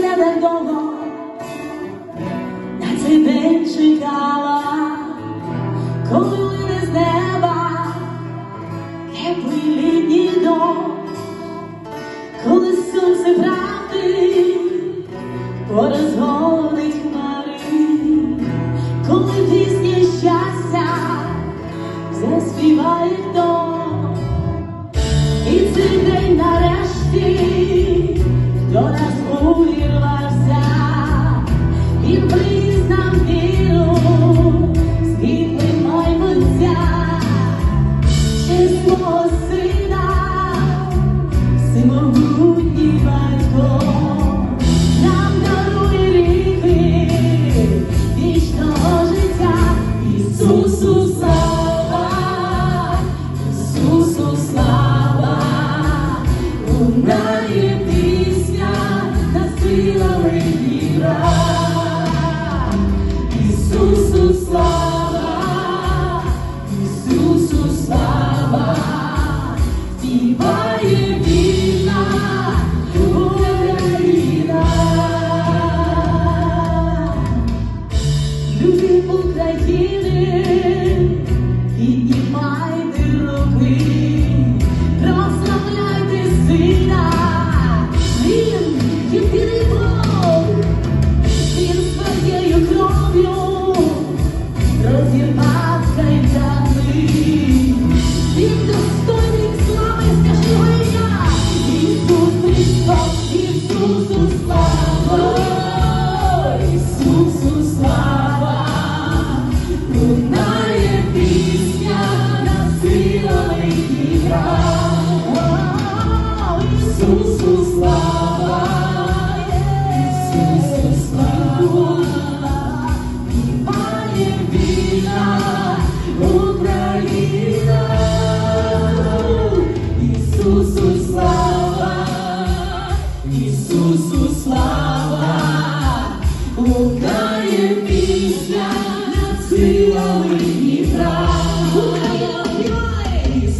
тебе довго, я тебе чекала, коли не з неба теплий літній дом, коли сонце правди порозгоне. слава, Ісусу слава, співає.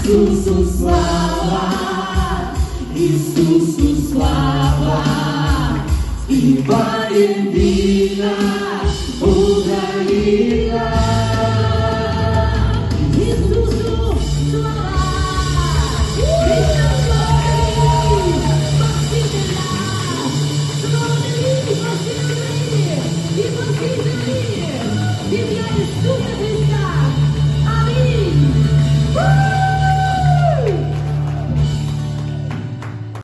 Иисусу слава, Иисусу слава, співає віра, удалила. Ісусу слава, Спасителя, Спасителя, Спасителя, Ім'я Ісуса Христа.